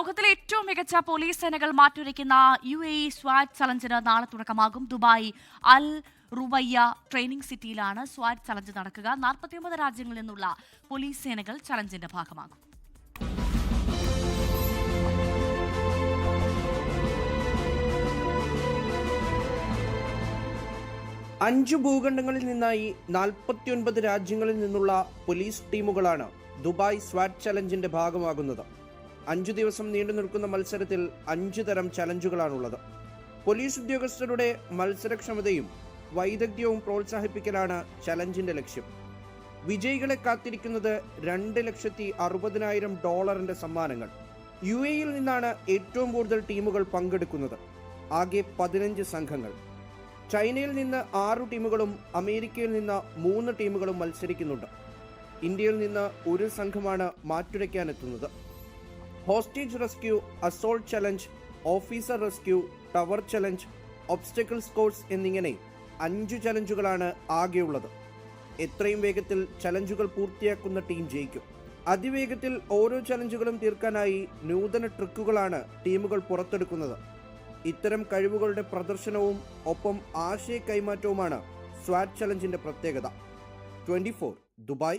ലോകത്തിലെ ഏറ്റവും മികച്ച പോലീസ് സേനകൾ മാറ്റുരയ്ക്കുന്ന യു എ ഇ സ്വാറ്റ് ചലഞ്ചിന് നാളെ തുടക്കമാകും. ദുബായ് അൽ റുവയ്യ ട്രെയിനിംഗ് സിറ്റിയിലാണ് സ്വാറ്റ് ചലഞ്ച് നടക്കുക. നാൽപ്പത്തിയൊമ്പത് രാജ്യങ്ങളിൽ നിന്നുള്ള പോലീസ് സേനകൾ ചലഞ്ചിന്റെ ഭാഗമാകും. അഞ്ച് ഭൂഖണ്ഡങ്ങളിൽ നിന്നായി നാൽപ്പത്തിയൊൻപത് രാജ്യങ്ങളിൽ നിന്നുള്ള പോലീസ് ടീമുകളാണ് ദുബായ് സ്വാറ്റ് ചലഞ്ചിന്റെ ഭാഗമാകുന്നത്. അഞ്ചു ദിവസം നീണ്ടു നിൽക്കുന്ന മത്സരത്തിൽ അഞ്ചു തരം ചലഞ്ചുകളാണുള്ളത്. പോലീസ് ഉദ്യോഗസ്ഥരുടെ മത്സരക്ഷമതയും വൈദഗ്ധ്യവും പ്രോത്സാഹിപ്പിക്കലാണ് ചലഞ്ചിന്റെ ലക്ഷ്യം. വിജയികളെ കാത്തിരിക്കുന്നത് രണ്ട് ലക്ഷത്തി അറുപതിനായിരം ഡോളറിന്റെ സമ്മാനങ്ങൾ. യു എയിൽ നിന്നാണ് ഏറ്റവും കൂടുതൽ ടീമുകൾ പങ്കെടുക്കുന്നത്. ആകെ പതിനഞ്ച് സംഘങ്ങൾ. ചൈനയിൽ നിന്ന് ആറു ടീമുകളും അമേരിക്കയിൽ നിന്ന് മൂന്ന് ടീമുകളും മത്സരിക്കുന്നുണ്ട്. ഇന്ത്യയിൽ നിന്ന് ഒരു സംഘമാണ് മാറ്റുരയ്ക്കാനെത്തുന്നത്. Hostage rescue assault challenge officer rescue tower challenge obstacle course എന്നിങ്ങനെ അഞ്ചു ചലഞ്ചുകളാണ് ആകെയുള്ളത്. എത്രയും വേഗത്തിൽ ചലഞ്ചുകൾ പൂർത്തിയാക്കുന്ന ടീം ജയിക്കും. അതിവേഗത്തിൽ ഓരോ ചലഞ്ചുകളും തീർക്കാനായി നൂതന ട്രിക്കുകളാണ് ടീമുകൾ പുറത്തെടുക്കുന്നത്. ഇത്തരം കഴിവുകളുടെ പ്രദർശനവും ഒപ്പം ആശയ കൈമാറ്റവുമാണ് സ്വാറ്റ് ചലഞ്ചിന്റെ പ്രത്യേകത. Twenty four Dubai.